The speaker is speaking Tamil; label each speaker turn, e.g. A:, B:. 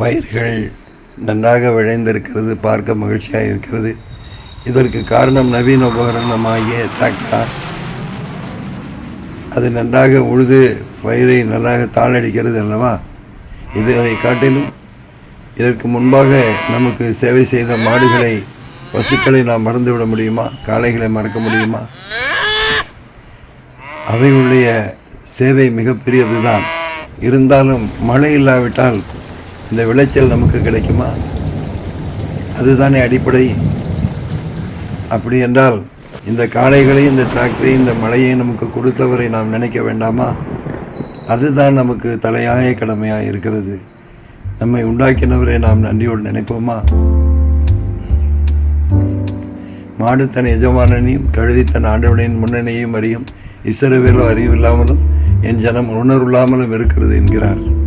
A: பயிர்கள் நன்றாக விளைந்திருக்கிறது பார்க்க மகிழ்ச்சியாக இருக்கிறது. இதற்கு காரணம் நவீன உபகரணமாகிய டிராக்டரா அது நன்றாக உழுது பயிரை நன்றாக தாளடிக்கிறது அல்லவா? இதை காட்டிலும் இதற்கு முன்பாக நமக்கு சேவை செய்த மாடுகளை பசுக்களை நாம் மறந்துவிட முடியுமா? காளைகளை மறக்க முடியுமா? அவைகளுடைய சேவை மிகப்பெரியது தான் இருந்தாலும் மழை இல்லாவிட்டால் இந்த விளைச்சல் நமக்கு கிடைக்குமா? அதுதானே அடிப்படை. அப்படி என்றால் இந்த காளைகளையும் இந்த டிராக்டரையும் இந்த மழையை நமக்கு கொடுத்தவரை நாம் நினைக்க வேண்டாமா? அதுதான் நமக்கு தலையாய கடமையாக இருக்கிறது. நம்மை உண்டாக்கினவரை நாம் நன்றியோடு நினைப்போமா? மாடு தன் எஜமானனையும் கழுதி தன் ஆண்டவனின் முன்னணியையும் அறியும். இசரவேலோ அறிவில்லாமலும் என் ஜனம் உணர்வில்லாமலும் இருக்கிறது என்கிறார்.